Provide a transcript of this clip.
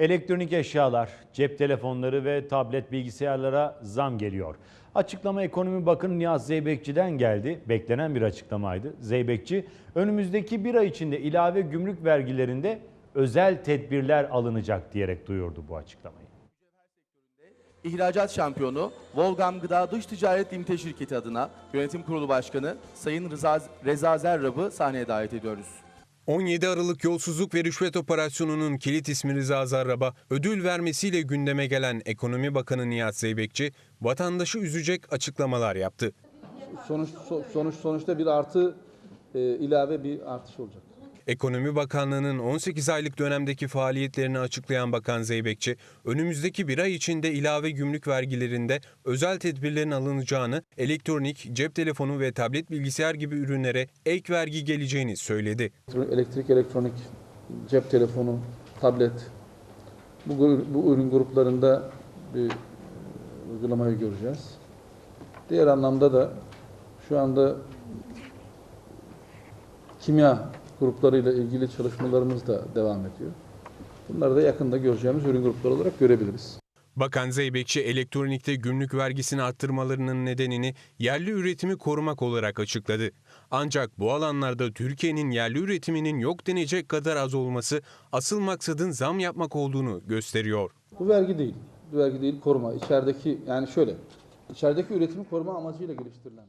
Elektronik eşyalar, cep telefonları ve tablet bilgisayarlara zam geliyor. Açıklama Ekonomi Bakanı Nihat Zeybekçi'den geldi. Beklenen bir açıklamaydı. Zeybekçi, önümüzdeki bir ay içinde ilave gümrük vergilerinde özel tedbirler alınacak diyerek duyurdu bu açıklamayı. İhracat şampiyonu Volgam Gıda Dış Ticaret Limite Şirketi adına Yönetim Kurulu Başkanı Sayın Rıza, Reza Zerrab'ı sahneye davet ediyoruz. 17 Aralık yolsuzluk ve rüşvet operasyonunun kilit ismi Rıza Zarrab'a ödül vermesiyle gündeme gelen Ekonomi Bakanı Nihat Zeybekçi, vatandaşı üzecek açıklamalar yaptı. sonuç so- sonuç sonuçta bir artı e, ilave bir artış olacak. Ekonomi Bakanlığı'nın 18 aylık dönemdeki faaliyetlerini açıklayan Bakan Zeybekçi, önümüzdeki bir ay içinde ilave gümrük vergilerinde özel tedbirlerin alınacağını, elektronik, cep telefonu ve tablet bilgisayar gibi ürünlere ek vergi geleceğini söyledi. Elektrik, elektronik, cep telefonu, tablet bu, bu ürün gruplarında bir uygulamayı göreceğiz. Diğer anlamda da şu anda kimya gruplarıyla ilgili çalışmalarımız da devam ediyor. Bunları da yakında göreceğimiz ürün grupları olarak görebiliriz. Bakan Zeybekçi elektronikte gümrük vergisini arttırmalarının nedenini yerli üretimi korumak olarak açıkladı. Ancak bu alanlarda Türkiye'nin yerli üretiminin yok denecek kadar az olması asıl maksadın zam yapmak olduğunu gösteriyor. Bu vergi değil. Bu vergi değil koruma. İçerideki yani şöyle. içerideki üretimi koruma amacıyla geliştirilen.